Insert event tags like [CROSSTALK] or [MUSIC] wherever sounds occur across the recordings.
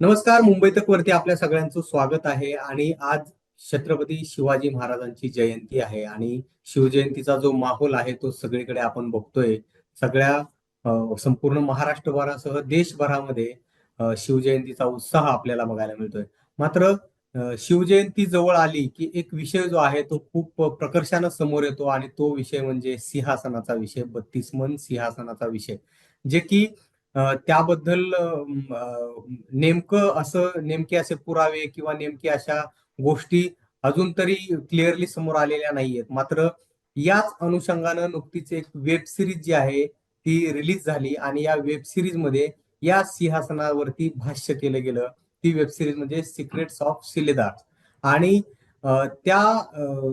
नमस्कार मुंबई तक वरती आपल्या सगळ्यांचं स्वागत आहे आणि आज छत्रपती शिवाजी महाराजांची जयंती आहे आणि शिवजयंतीचा जो माहोल आहे तो सगळीकडे आपण बघतोय. सगळ्या संपूर्ण महाराष्ट्रभरासह देशभरामध्ये शिवजयंतीचा उत्साह आपल्याला बघायला मिळतोय. मात्र शिवजयंती जवळ आली की एक विषय जो आहे तो खूप प्रकर्षानं समोर येतो आणि तो विषय म्हणजे सिंहासनाचा विषय बत्तीस मन सिंहासनाचा विषय. जे की त्याबद्दल नेमकं असं नेमके असे पुरावे किंवा नेमके अशा गोष्टी अजून तरी क्लिअरली समोर आलेल्या नाहीयेत. मात्र याच अनुषंगानं नुकतीच एक वेब सिरीज जी आहे ती रिलीज झाली आणि या वेब सिरीजमध्ये या सिंहासनावरती भाष्य केलं गेलं. ती वेब सिरीज म्हणजे सिक्रेट्स ऑफ शिलेदार आणि त्या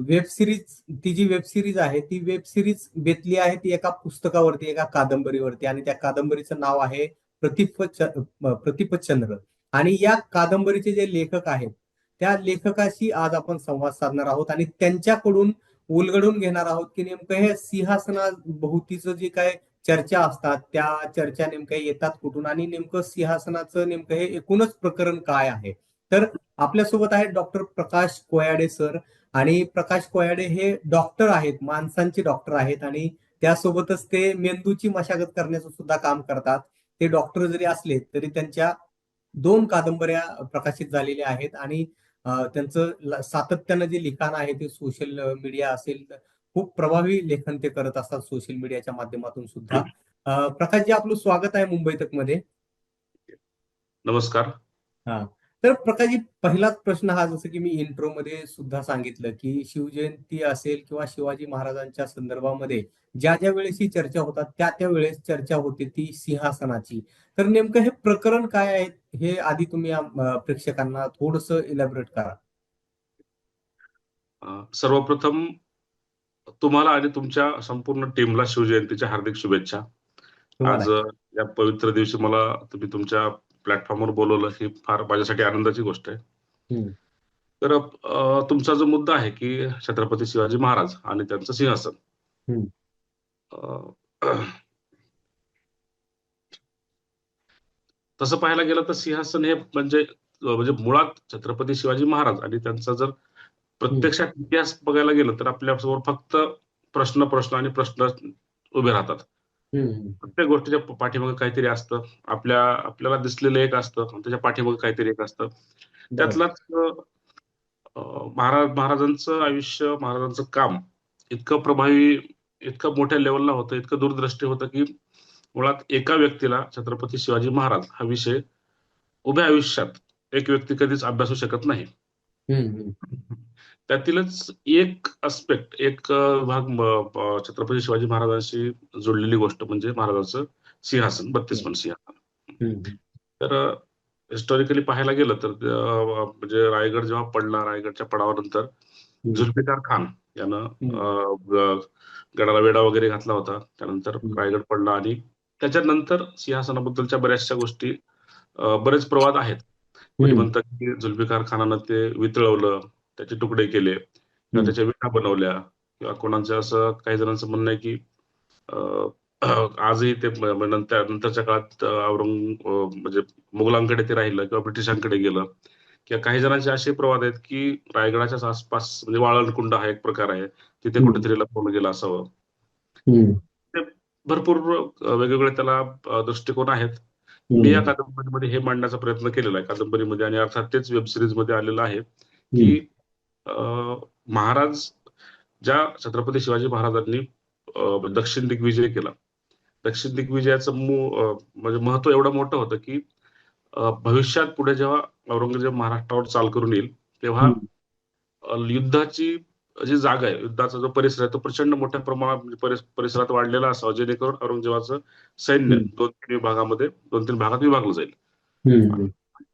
वेब सिरीज ती जी वेब सिरीज आहे ती वेब सिरीज बेतली आहे ती एका पुस्तकावरती एका कादंबरीवरती. आणि त्या कादंबरीचं नाव आहे प्रतिपचंद्र आणि या कादंबरीचे जे लेखक आहेत त्या लेखकाशी आज आपण संवाद साधणार आहोत आणि त्यांच्याकडून उलगडून घेणार आहोत की नेमकं हे सिंहासना भोवतीचं जे काय चर्चा असतात त्या चर्चा नेमक्या येतात कुठून? आणि नेमकं सिंहासनाचं नेमकं हे एकूणच प्रकरण काय आहे? तर आपल्यासोबत आहेत डॉक्टर प्रकाश कोयाडे सर. आणि प्रकाश कोयाडे हे डॉक्टर आहेत माणसांचे डॉक्टर आहेत. आणि त्यासोबतच ते मेंदूची मशागत करण्याचं सुद्धा काम करतात. ते डॉक्टर जरी असले तरी त्यांच्या दोन कादंबऱ्या प्रकाशित झालेल्या आहेत. आणि त्यांचं सातत्यानं जे लिखाण आहे ते सोशल मीडिया असेल खूप प्रभावी लेखन ते करत असतात सोशल मीडियाच्या माध्यमातून सुद्धा. प्रकाशजी आपलं स्वागत आहे मुंबई तकमध्ये नमस्कार तर प्रकाशजी पहिलाच प्रश्न हा जसं की मी इंट्रो मध्ये सुद्धा सांगितलं की शिवजयंती असेल किंवा शिवाजी महाराजांच्या संदर्भामध्ये ज्या ज्या वेळेस ही चर्चा होतात त्या त्या वेळेस चर्चा होते ती सिंहासनाची. तर नेमकं हे प्रकरण काय आहे हे आधी तुम्ही प्रेक्षकांना थोडस इलॅबरेट करा. सर्वप्रथम तुम्हाला आणि तुमच्या संपूर्ण टीमला शिवजयंतीच्या हार्दिक शुभेच्छा. आज या पवित्र दिवशी मला तुम्ही तुमच्या प्लॅटफॉर्मवर बोलवलं ही फार माझ्यासाठी आनंदाची गोष्ट आहे. तर तुमचा जो मुद्दा आहे की छत्रपती शिवाजी महाराज आणि त्यांचं सिंहासन तसं पाहायला गेलं तर सिंहासन हे म्हणजे म्हणजे मुळात छत्रपती शिवाजी महाराज आणि त्यांचा जर प्रत्यक्षात इतिहास बघायला गेलं तर आपल्यासमोर फक्त प्रश्न प्रश्न आणि प्रश्न उभे राहतात. प्रत्येक गोष्टीच्या पाठीमागे काहीतरी असतं आपल्या आपल्याला दिसलेलं एक असतं त्याच्या पाठीमागे काहीतरी एक असतं. त्यातलाच महाराज महाराजांचं आयुष्य महाराजांचं काम इतकं प्रभावी इतकं मोठ्या लेवलला होतं इतकं दूरदृष्टी होतं की मुळात एका व्यक्तीला छत्रपती शिवाजी महाराज हा विषय उभ्या आयुष्यात एक व्यक्ती कधीच अभ्यासू शकत नाही. त्यातीलच एक अस्पेक्ट एक भाग छत्रपती शिवाजी महाराजांशी जोडलेली गोष्ट म्हणजे महाराजांचं सिंहासन बत्तीस मन सिंहासन. तर हिस्टॉरिकली पाहायला गेलं तर म्हणजे रायगड जेव्हा पडला रायगडच्या पडावानंतर. जुल्फिकार खान यानं गडाला वेढा वगैरे घातला होता त्यानंतर. रायगड पडला आणि त्याच्यानंतर सिंहासनाबद्दलच्या बऱ्याचशा गोष्टी बरेच प्रवाद आहेत. म्हणतात की जुल्फिकार खानानं ते वितळवलं त्याचे तुकडे केले किंवा. त्याच्या विटा बनवल्या किंवा कोणाचं असं काही जणांचं म्हणणं आहे की आजही ते नंतर नंतरच्या काळात औरंग म्हणजे मुघलांकडे ते राहिलं किंवा ब्रिटिशांकडे गेलं. किंवा काही जणांचे असे प्रवाद आहेत की रायगडाच्याच आसपास म्हणजे वाळवंट हा एक प्रकार आहे. तिथे. कुठेतरी लपवलं गेलं असावं. हम्म. भरपूर वेगवेगळे त्याला दृष्टिकोन आहेत. मी या कादंबरीमध्ये हे मांडण्याचा प्रयत्न केलेला आहे. कादंबरीमध्ये आणि अर्थात तेच वेब सिरीजमध्ये आलेलं आहे की महाराज ज्या छत्रपती शिवाजी महाराजांनी दक्षिण दिग्विजय केला दक्षिण दिग्विजयाचं मू- अं, म्हणजे महत्त्व एवढं मोठं होतं की भविष्यात पुढे जेव्हा औरंगजेब महाराष्ट्रावर चाल करून येईल तेव्हा युद्धाची जी जागा आहे युद्धाचा जो परिसर आहे तो प्रचंड मोठ्या प्रमाणात म्हणजे परिस- परिसरात वाढलेला असावा जेणेकरून औरंगजेबाचं सैन्य. दोन तीन विभागामध्ये दोन तीन भागात विभागलं जाईल.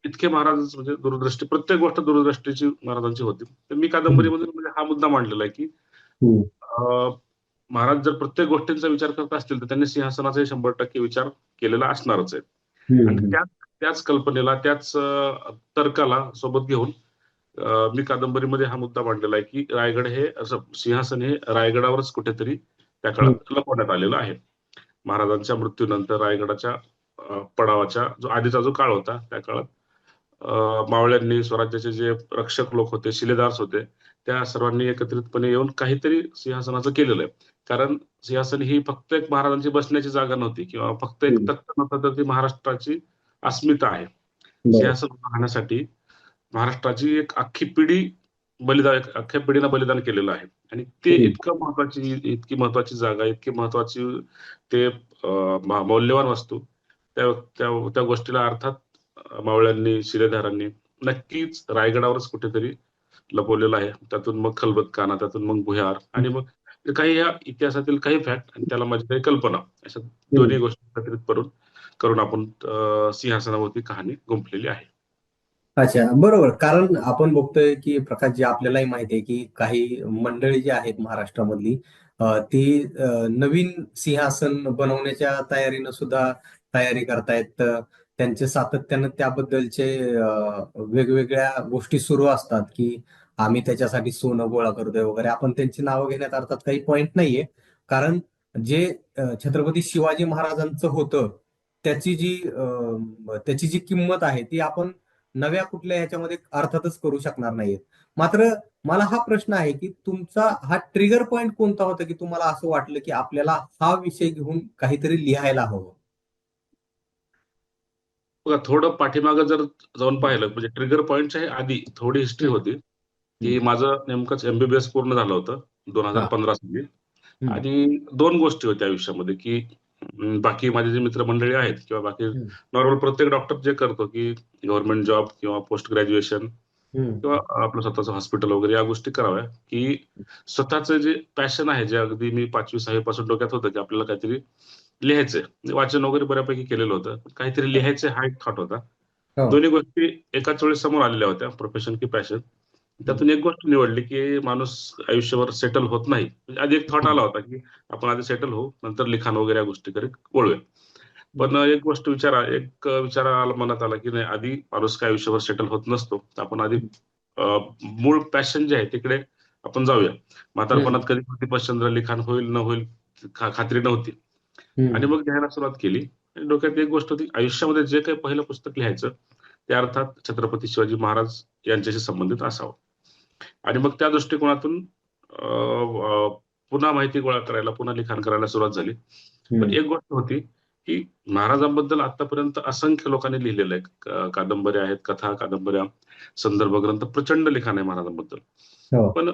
इतके महाराज म्हणजे दूरदृष्टी प्रत्येक गोष्ट दूरदृष्टीची महाराजांची होती. तर मी कादंबरीमध्ये म्हणजे हा मुद्दा मांडलेला आहे की महाराज जर प्रत्येक गोष्टींचा विचार करत असतील तर त्यांनी सिंहासनाचा शंभर टक्के विचार केलेला असणारच आहे. आणि. त्याच त्याच कल्पनेला त्याच तर्काला सोबत घेऊन मी कादंबरीमध्ये हा मुद्दा मांडलेला आहे की रायगड हे असं सिंहासन हे रायगडावरच कुठेतरी त्या काळात लपवण्यात आलेलं आहे. महाराजांच्या मृत्यूनंतर रायगडाच्या पडावाच्या जो आधीचा जो काळ होता त्या काळात मावळ्यांनी स्वराज्याचे जे रक्षक लोक होते शिलेदार्स होते त्या सर्वांनी एकत्रितपणे येऊन काहीतरी सिंहासनाचं केलेलं आहे कारण सिंहासन ही फक्त एक महाराजांची बसण्याची जागा नव्हती किंवा फक्त एक. तख्त नव्हतं तर ती महाराष्ट्राची अस्मिता आहे. सिंहासन राहण्यासाठी महाराष्ट्राची एक अख्खी पिढी बलिदान अख्ख्या पिढीनं बलिदान केलेलं आहे आणि ते. इतकं महत्वाची इतकी महत्वाची जागा इतकी महत्वाची ते मौल्यवान वस्तू त्या त्या गोष्टीला अर्थात मावळ्यांनी शिलेदारांनी नक्कीच रायगडावरच कुठेतरी लपवलेलं आहे. त्यातून मग खलबत काना त्यातून मग भुयार आणि मग काही या इतिहासातील काही फॅक्ट आणि त्याला माझी काही कल्पना. अशा दोन्ही गोष्टी एकत्रित करून करून आपण सिंहासनावरती कहाणी गुंफलेली आहे. अच्छा बरोबर. कारण आपण बघतोय की प्रकाश जी आपल्यालाही माहिती आहे की काही मंडळी जी आहेत महाराष्ट्रामधली ती नवीन सिंहासन बनवण्याच्या तयारीनं सुद्धा तयारी करतायत. त्यांचे सातत्यानं त्याबद्दलचे वेगवेगळ्या गोष्टी सुरू असतात की आम्ही त्याच्यासाठी सोनं गोळा करतोय वगैरे. आपण त्यांची नावं घेण्यात अर्थात काही पॉईंट नाहीये. कारण जे छत्रपती शिवाजी महाराजांचं होतं त्याची जी त्याची जी किंमत आहे ती आपण नव्या कुठल्या याच्यामध्ये अर्थातच करू शकणार नाहीत मात्र मला हा प्रश्न आहे की तुमचा हा ट्रिगर पॉइंट कोणता होता की तुम्हाला असं वाटलं की आपल्याला हा विषय घेऊन काहीतरी लिहायला हवं? बघा थोडं पाठीमागं जर जाऊन पाहिलं म्हणजे ट्रिगर पॉईंटच्या आधी थोडी हिस्ट्री होती की माझं नेमकंच एमबीबीएस पूर्ण झालं होतं दोन हजार पंधरा साली. आणि दोन गोष्टी होत्या आयुष्यामध्ये की बाकी माझे जे मित्रमंडळी आहेत किंवा बाकी. नॉर्मल प्रत्येक डॉक्टर जे करतो की गव्हर्नमेंट जॉब किंवा पोस्ट ग्रॅज्युएशन. किंवा आपलं स्वतःचं हॉस्पिटल वगैरे या गोष्टी कराव्या की स्वतःचं जे पॅशन आहे जे अगदी मी पाचवी सहावी पासून डोक्यात होतं की आपल्याला काहीतरी लिहायचंय. वाचन वगैरे बऱ्यापैकी केलेलं होतं. काहीतरी लिहायचे हा एक थॉट होता. हो. दोन्ही गोष्टी एकाच वेळेस समोर आलेल्या होत्या प्रोफेशन की पॅशन त्यातून एक गोष्ट निवडली की माणूस आयुष्यावर सेटल होत नाही. म्हणजे आधी एक थॉट आला होता की आपण आधी सेटल होऊ नंतर लिखाण वगैरे या गोष्टीकडे वळूया. पण एक गोष्ट विचारा एक विचार आला मनात आला की नाही आधी माणूस काय आयुष्यावर सेटल होत नसतो. तर आपण आधी मूळ पॅशन जे आहे तिकडे आपण जाऊया. म्हातारपणात कधी कधी पश्चंद्र लिखाण होईल न होईल खात्री नव्हती. आणि मग लिहायला सुरुवात केली आणि डोक्यात एक गोष्ट होती आयुष्यामध्ये जे काही पहिलं पुस्तक लिहायचं ते अर्थात छत्रपती शिवाजी महाराज यांच्याशी संबंधित असावं आणि मग त्या दृष्टिकोनातून पुन्हा माहिती गोळा करायला पुन्हा लिखाण करायला सुरुवात झाली पण. एक गोष्ट होती की महाराजांबद्दल आतापर्यंत असंख्य लोकांनी लिहिलेलं आहे कादंबऱ्या आहेत कथा कादंबऱ्या संदर्भ ग्रंथ प्रचंड लिखाण आहे महाराजांबद्दल हो. पण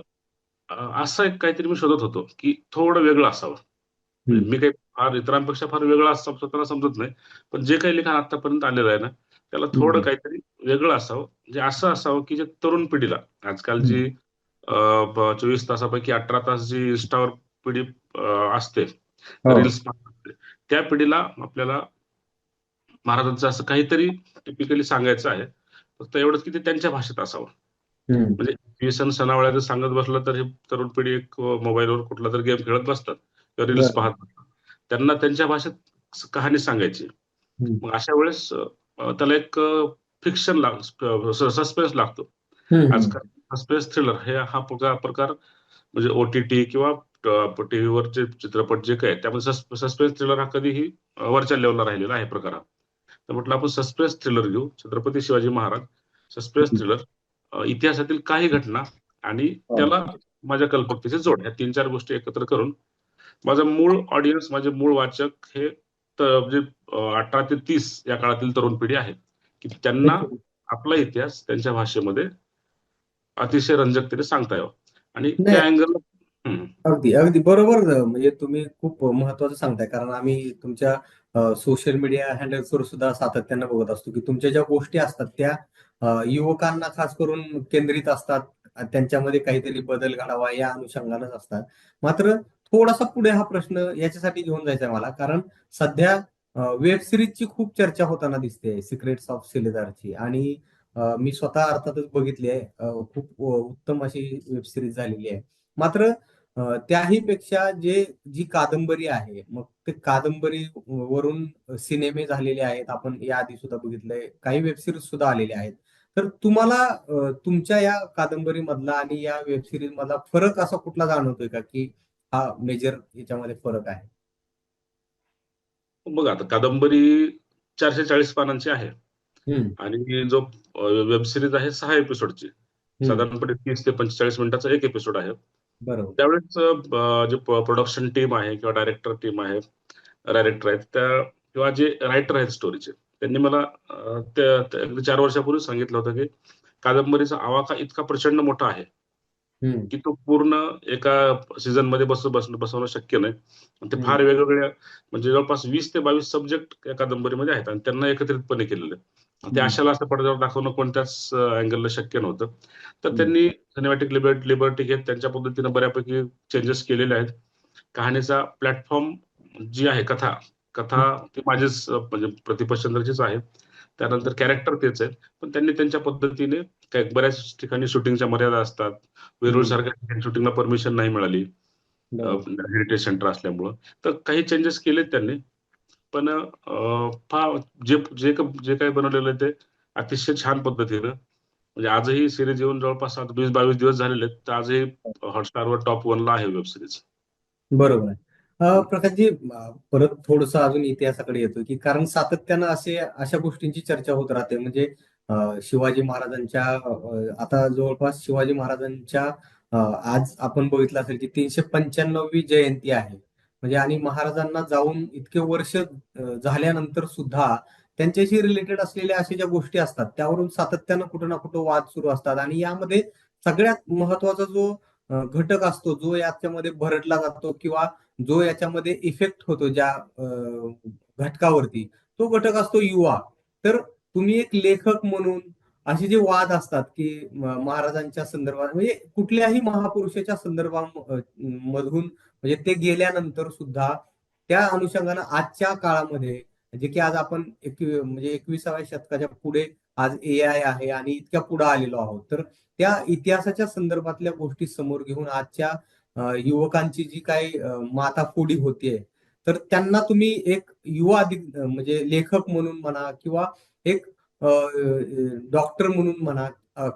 असं एक काहीतरी मी शोधत होतो की थोडं वेगळं असावं. मी काही फार इतरांपेक्षा फार वेगळं असं स्वतःला समजत नाही. पण जे काही लिखाण आतापर्यंत आलेलं आहे ना त्याला थोडं. काहीतरी वेगळं असावं. म्हणजे असं असावं की जे तरुण पिढीला आजकाल जी चोवीस तासापैकी अठरा तास जी इंस्टावर पिढी असते हो. रील्स त्या पिढीला आपल्याला महाराजांचं असं काहीतरी टिपिकली सांगायचं आहे. फक्त एवढंच की ते त्यांच्या भाषेत असावं. म्हणजे सन सणावळ्या जर सांगत बसलं तर हे तरुण पिढी एक मोबाईलवर कुठला तर गेम खेळत बसतात. रील्स बरं. पाहत बसतात त्यांना त्यांच्या भाषेत कहाणी सांगायची. मग अशा वेळेस त्याला एक फिक्शन लाग सस्पेन्स लागतो. आजकाल सस्पेन्स थ्रिलर हे हा प्रकार प्रकार म्हणजे ओटीटी किंवा टीव्हीवरचे चित्रपट जे काय त्यामध्ये सस्पेन्स थ्रिलर हा कधीही वरच्या लेवलला राहिलेला आहे प्रकार हा तर म्हटलं आपण सस्पेन्स थ्रिलर घेऊ छत्रपती शिवाजी महाराज सस्पेन्स. थ्रिलर इतिहासातील काही घटना आणि हो. त्याला माझ्या कल्पकतेचे जोड ह्या तीन चार गोष्टी एकत्र करून माझं मूळ ऑडियन्स माझे मूळ वाचक हे म्हणजे अठरा ते तीस या काळातील तरुण पिढी आहेत. की त्यांना आपला इतिहास त्यांच्या भाषेमध्ये अतिशय रंजकतेने सांगता यावं. आणि. त्या अँगल अगदी अगदी बरोबर म्हणजे तुम्ही खूप महत्वाचं सांगताय. कारण आम्ही तुमच्या सोशल मीडिया हँडल्सवर सुद्धा सातत्यानं बघत असतो की तुमच्या ज्या गोष्टी असतात त्या युवकांना खास करून केंद्रित असतात. त्यांच्यामध्ये काहीतरी बदल घडावा या अनुषंगानंच असतात. मात्र थोडासा पुढे हा प्रश्न याच्यासाठी घेऊन जायचा मला. कारण सध्या वेब सिरीजची खूप चर्चा होताना दिसते सिक्रेट्स ऑफ सिलेदारची. आणि मी स्वतः अर्थातच बघितली आहे. खूप उत्तम अशी वेब सिरीज झालेली आहे. मात्र त्याही पेक्षा जे जी कादंबरी आहे मग ते कादंबरी वरून सिनेमे झालेले आहेत. आपण या आधी सुद्धा बघितलंय. काही वेब सिरीज सुद्धा आलेले आहेत. तर तुम्हाला तुमच्या या कादंबरी मधला आणि या वेब सिरीज मधला फरक असा कुठला जाणवतोय का? की हा मेजर याच्यामध्ये फरक आहे. बघा आता कादंबरी चारशे चाळीस पानांची आहे. आणि जो वेब सिरीज आहे सहा एपिसोडची साधारणपणे तीस ते पंचेचाळीस मिनिटाचा एक एपिसोड आहे. बरोबर. त्यावेळेस जे प्रोडक्शन टीम आहे किंवा डायरेक्टर टीम आहे डायरेक्टर आहेत त्या किंवा जे रायटर आहेत स्टोरीचे त्यांनी मला त्या चार वर्षापूर्वी सांगितलं होतं की कादंबरीचा आवाका इतका प्रचंड मोठा आहे. की तो पूर्ण एका सीझनमध्ये बस बस बसवणं शक्य नाही. ते. फार वेगवेगळ्या म्हणजे जवळपास वीस ते बावीस सब्जेक्ट या कादंबरीमध्ये आहेत आणि त्यांना एकत्रितपणे केलेले ते. अशाला असं पडद्यावर दाखवणं कोणत्याच अँगलला शक्य नव्हतं. तर. त्यांनी सिनेमॅटिक लिबर्टी लिबर्टी घेत त्यांच्या पद्धतीनं बऱ्यापैकी चेंजेस केलेले आहेत. कहाणीचा प्लॅटफॉर्म जी आहे कथा कथा ती माझीच म्हणजे प्रतिभा चंद्रचीच आहे. त्यानंतर कॅरेक्टर तेच आहेत पण त्यांनी त्यांच्या पद्धतीने काय बऱ्याच ठिकाणी शूटिंगच्या मर्यादा असतात. वेरूळ सारख्या ठिकाणी शूटिंगला परमिशन नाही मिळाली. हेरिटेज सेंटर असल्यामुळं. तर काही चेंजेस केलेत त्यांनी. पण फार जे जे जे काही बनवलेलं आहे ते अतिशय छान पद्धतीनं. म्हणजे आजही सिरीज येऊन जवळपास आता वीस बावीस दिवस झालेले आहेत तर आजही हॉटस्टारवर टॉप वनला आहे वेब सिरीज बरोबर आहे. प्रकाशजी परत थोडस अजून इतिहासाकडे येतो की कारण सातत्यानं असे अशा गोष्टींची चर्चा होत राहते. म्हणजे शिवाजी महाराजांच्या आता जवळपास शिवाजी महाराजांच्या आज आपण बघितलं असेल की तीनशे पंच्याण्णववी जयंती आहे. म्हणजे आणि महाराजांना जाऊन इतके वर्ष झाल्यानंतर सुद्धा त्यांच्याशी रिलेटेड असलेल्या अशा ज्या गोष्टी असतात त्यावरून सातत्यानं कुठं ना कुठं वाद सुरू असतात. आणि यामध्ये सगळ्यात महत्त्वाचा जो घटक असतो जो याच्यामध्ये भरडला जातो किंवा जो याच्यामध्ये इफेक्ट होतो ज्या घटकावरती तो घटक असतो युवा. तर तुम्ही एक लेखक म्हणून असे जे वाद असतात की महाराजांच्या संदर्भात म्हणजे कुठल्याही महापुरुषाच्या संदर्भामधून म्हणजे ते गेल्यानंतर सुद्धा त्या अनुषंगानं आजच्या काळामध्ये जे की आज आपण एक म्हणजे एकविसाव्या शतकाच्या पुढे आज ए आय आहे आणि इतक्या पुढे आलेलो आहोत. तर त्या इतिहासाच्या संदर्भातल्या गोष्टी समोर घेऊन आजच्या युवकांची जी काही अ, माथाफोडी होतीये तर त्यांना तुम्ही एक युवा म्हणजे लेखक म्हणून म्हणा किंवा एक डॉक्टर म्हणून म्हणा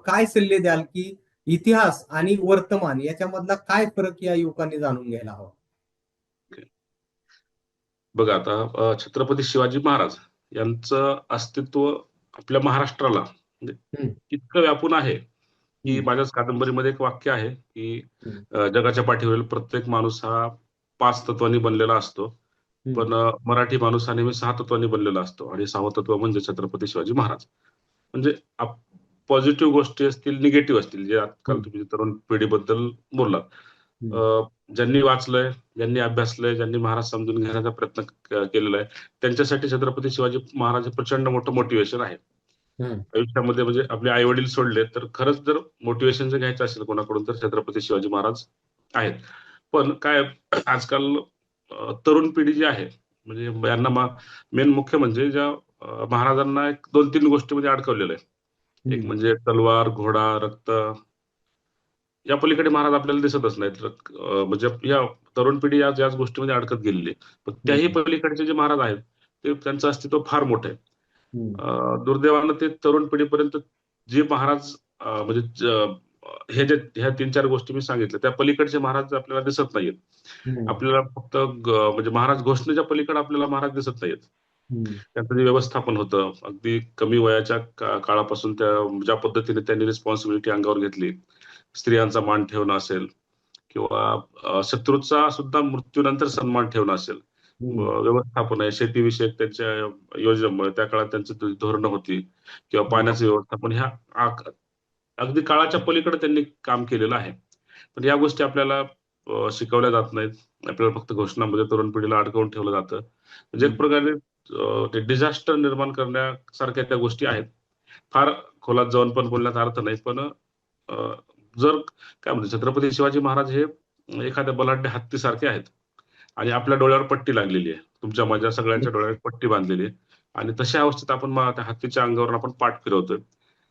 काय सल्ले द्याल की इतिहास आणि वर्तमान याच्यामधला काय फरक या युवकांनी जाणून घ्यायला हवा बघा आता छत्रपती शिवाजी महाराज यांचं अस्तित्व आपल्या महाराष्ट्राला म्हणजे. इतकं व्यापून आहे की. माझ्याच कादंबरीमध्ये एक वाक्य आहे की जगाच्या पाठीवरील प्रत्येक माणूस हा पाच तत्वांनी बनलेला असतो पण मराठी माणूस हा नेहमी सहा तत्वांनी बनलेला असतो आणि सहावं तत्व म्हणजे छत्रपती शिवाजी महाराज. म्हणजे पॉझिटिव्ह गोष्टी असतील निगेटिव्ह असतील जे आजकाल. तुम्ही तरुण पिढीबद्दल बोललात. ज्यांनी वाचलंय ज्यांनी अभ्यासलंय ज्यांनी महाराज समजून घेण्याचा प्रयत्न केलेला आहे त्यांच्यासाठी छत्रपती शिवाजी महाराज हे प्रचंड मोठं मोटिवेशन आहे. आयुष्यामध्ये म्हणजे आपले आई वडील सोडले तर खरंच जर मोटिवेशन जर घ्यायचं असेल कोणाकडून तर छत्रपती शिवाजी महाराज आहेत. पण काय आजकाल तरुण पिढी जी आहे म्हणजे यांना मेन मुख्य म्हणजे ज्या महाराजांना एक दोन तीन गोष्टीमध्ये अडकवलेलं आहे. एक म्हणजे तलवार घोडा रक्त या पलीकडे महाराज आपल्याला दिसतच नाहीत. म्हणजे या तरुण पिढी या याच गोष्टीमध्ये अडकत गेलेली पण त्याही. पलीकडचे जे महाराज आहेत ते त्यांचं अस्तित्व फार मोठं आहे. दुर्दैवानं ते तरुण पिढीपर्यंत जे महाराज म्हणजे हे जे ह्या तीन चार गोष्टी मी सांगितल्या त्या पलीकडचे महाराज आपल्याला दिसत नाहीत हम्म. आपल्याला फक्त म्हणजे महाराज घोषणेच्या पलीकडे आपल्याला महाराज दिसत नाहीत हम्म. त्यांचं जे व्यवस्थापन होतं अगदी कमी वयाच्या काळापासून त्या ज्या पद्धतीने त्यांनी रिस्पॉन्सिबिलिटी अंगावर घेतली स्त्रियांचा मान ठेवणं असेल किंवा शत्रूचा सुद्धा मृत्यूनंतर सन्मान ठेवणं असेल व्यवस्थापन आहे शेतीविषयक त्यांच्या योजना त्या काळात त्यांची धोरणं होती किंवा पाण्याचं व्यवस्थापन ह्या अगदी काळाच्या पलीकडे त्यांनी काम केलेलं आहे. पण या गोष्टी आपल्याला शिकवल्या जात नाहीत. आपल्याला फक्त घोषणामध्ये तरुण पिढीला अडकवून ठेवलं जातं. म्हणजे एक प्रकारे ते डिझास्टर निर्माण करण्यासारख्या त्या गोष्टी आहेत. फार खोलात जाऊन पण बोलण्याचा अर्थ नाही. पण जर काय म्हणते छत्रपती शिवाजी महाराज हे एखाद्या बलाढ्य हत्तीसारखे आहेत. आणि आपल्या डोळ्यावर पट्टी लागलेली आहे. तुमच्या माझ्या सगळ्यांच्या डोळ्यावर पट्टी बांधलेली आहे. आणि तशा अवस्थेत आपण त्या हत्तीच्या अंगावर आपण पाठ फिरवतोय.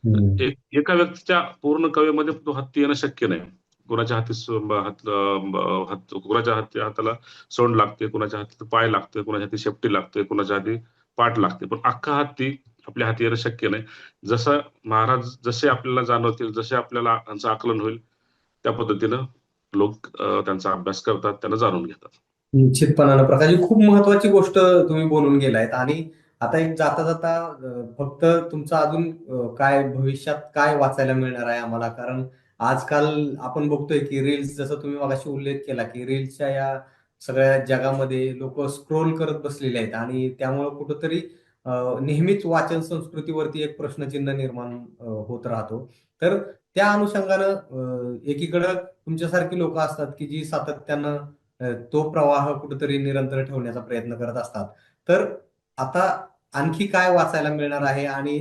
एक व्यक्तीच्या पूर्ण कवेमध्ये तो हत्ती येणं शक्य नाही. कुणाच्या हाती कुणाच्या हाती हाताला सोंड लागते कुणाच्या हाती पाय लागते कुणाच्या हाती शेपटी लागते कुणाच्या हाती पाठ लागते. पण अख्खा हत्ती आपल्या हाती येणं शक्य नाही. जसं महाराज जसे आपल्याला जाणवतील जसे आपल्याला त्यांचं आकलन होईल त्या पद्धतीनं लोक त्यांचा अभ्यास करतात त्यांना जाणून घेतात. निश्चितपणानं. प्रकाशजी खूप महत्वाची गोष्ट तुम्ही बोलून गेलायत आणि आता एक जाता जाता फक्त तुमचं अजून काय भविष्यात काय वाचायला मिळणार आहे आम्हाला? कारण आजकाल आपण बघतोय की रील्स जसं तुम्ही मगाशी उल्लेख केला की रील्सच्या या सगळ्या जगामध्ये लोक स्क्रोल करत बसलेले आहेत आणि त्यामुळे कुठंतरी नेहमीच वाचन संस्कृतीवरती एक प्रश्नचिन्ह निर्माण होत राहतो. तर त्या अनुषंगानं एकीकडं तुमच्यासारखी लोक असतात की जी सातत्यानं तो प्रवाह कुठेतरी निरंतर ठेवण्याचा प्रयत्न करत असतात. तर आता आणखी काय वाचायला मिळणार आहे आणि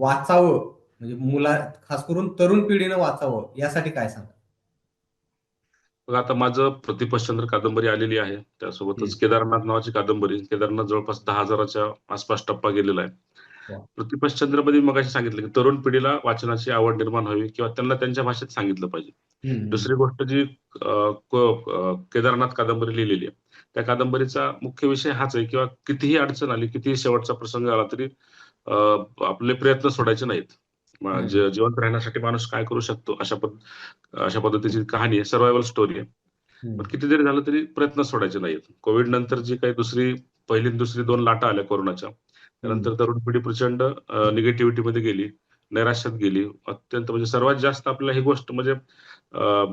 वाचावं म्हणजे मुला खास करून तरुण पिढीनं वाचावं यासाठी काय सांगा बघा आता माझं प्रतिपश्चंद्र कादंबरी आलेली आहे. त्यासोबतच केदारनाथ नावाची कादंबरी. केदारनाथ जवळपास दहा हजाराच्या आसपास टप्पा गेलेला आहे. वा. प्रतिपश्चंद्रमध्ये मग सांगितलं की तरुण पिढीला वाचनाची आवड निर्माण व्हावी किंवा त्यांना त्यांच्या भाषेत सांगितलं पाहिजे. दुसरी गोष्ट जी केदारनाथ कादंबरी लिहिलेली आहे. त्या कादंबरीचा मुख्य विषय हाच आहे किंवा कितीही अडचण आली कितीही शेवटचा प्रसंग आला तरी आपले प्रयत्न सोडायचे नाहीत. जिवंत राहण्यासाठी माणूस काय करू शकतो अशा पद अशा पद्धतीची कहाणी आहे. सर्वायवल स्टोरी आहे. पण किती जरी झालं तरी प्रयत्न सोडायचे नाहीत. कोविड नंतर जी काही दुसरी पहिली दुसरी दोन लाटा आल्या कोरोनाच्या. त्यानंतर तरुण पिढी प्रचंड निगेटिव्हिटी मध्ये गेली नैराश्यात गेली. अत्यंत म्हणजे सर्वात जास्त आपल्याला ही गोष्ट म्हणजे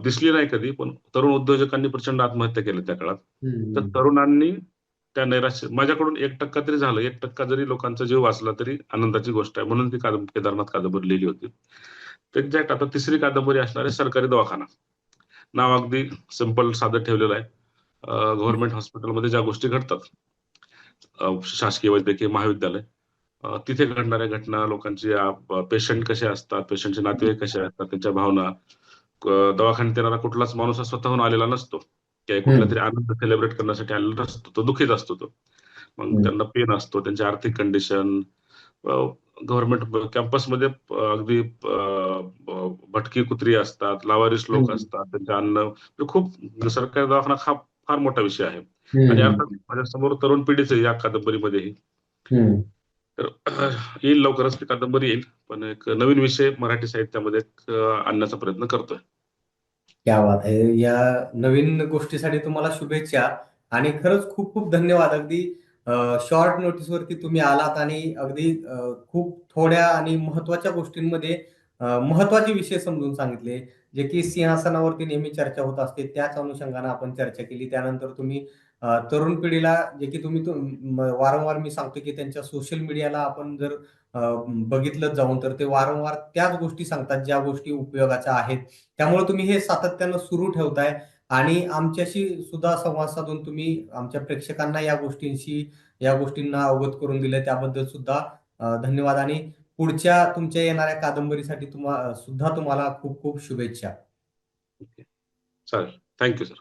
दिसली नाही कधी पण तरुण उद्योजकांनी प्रचंड आत्महत्या केल्या त्या काळात. तर तरुणांनी त्या नैराश्य माझ्याकडून एक टक्का तरी झालं एक टक्का जरी लोकांचा जीव वाचला तरी आनंदाची गोष्ट आहे. म्हणून ती कादं केदारनाथ कादंबरी लिहिली होती. एक्झॅक्ट आता तिसरी कादंबरी असणार आहे सरकारी दवाखाना. नाव अगदी सिंपल साधं ठेवलेलं आहे. गव्हर्नमेंट हॉस्पिटलमध्ये ज्या गोष्टी घडतात शासकीय वैद्यकीय महाविद्यालय तिथे घडणाऱ्या घटना लोकांची पेशंट कसे असतात पेशंटचे नातेवाईक कसे असतात त्यांच्या भावना दवाखान्यात येणारा कुठलाच माणूस हा स्वतःहून आलेला नसतो. किंवा कुठला तरी आनंद सेलिब्रेट करण्यासाठी आलेला नसतो. तो दुःखीत असतो तो. मग. त्यांना पेन असतो. त्यांची आर्थिक कंडिशन गव्हर्नमेंट कॅम्पसमध्ये अगदी भटकी कुत्री असतात लावारिस लोक. असतात त्यांचे अन्न. म्हणजे खूप सरकारी दवाखाना हा फार मोठा विषय आहे. आणि. अर्थात माझ्यासमोर तरुण पिढीच या कादंबरीमध्येही. तर [CLEARS THROAT] येईल लवकरच ती कादंबरी येईल. पण एक नवीन विषय मराठी साहित्यामध्ये आणण्याचा प्रयत्न करतोय. क्या बात आहे या नवीन गोष्टीसाठी तुम्हाला शुभेच्छा आणि खरंच खूप खूप धन्यवाद. अगदी शॉर्ट नोटीसवरती तुम्ही आलात आणि अगदी खूप थोड्या आणि महत्त्वाच्या गोष्टींमध्ये महत्त्वाचे विषय समजून सांगितले जे की सिंहासनावरती नेहमी चर्चा होत असते त्याच अनुषंगाने आपण चर्चा केली. त्यानंतर तुम्ही तरुण पिढीला जे की तुम्ही वारंवार मी सांगतो की त्यांच्या सोशल मीडियाला आपण जर बघितलं जाऊन तर ते वारंवार त्याच गोष्टी सांगतात ज्या गोष्टी उपयोगाच्या आहेत. त्यामुळे तुम्ही हे सातत्यानं सुरू ठेवताय आणि आमच्याशी सुद्धा संवाद साधून तुम्ही आमच्या प्रेक्षकांना या गोष्टींशी या गोष्टींना अवगत करून दिलं त्याबद्दल सुद्धा धन्यवाद आणि पुढच्या तुमच्या येणाऱ्या कादंबरीसाठी तुम्हा सुद्धा तुम्हाला खूप खूप शुभेच्छा. Thank you sir.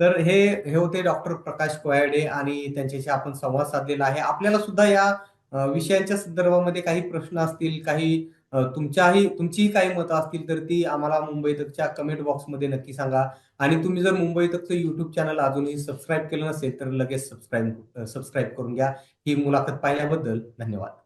तर हे हे होते डॉक्टर प्रकाश कोयाडे आणि त्यांच्याशी आपण संवाद साधलेला आहे. आपल्याला सुद्धा या विषयांच्या संदर्भामध्ये काही प्रश्न असतील काही तुमच्याही तुमचीही काही मतं असतील तर ती आम्हाला मुंबई तकच्या कमेंट बॉक्समध्ये नक्की सांगा. आणि तुम्ही जर मुंबई तकचं युट्यूब चॅनल अजूनही सबस्क्राईब केलं नसेल तर लगेच सबस्क्राईब सबस्क्राईब करून घ्या. ही मुलाखत पाहिल्याबद्दल धन्यवाद.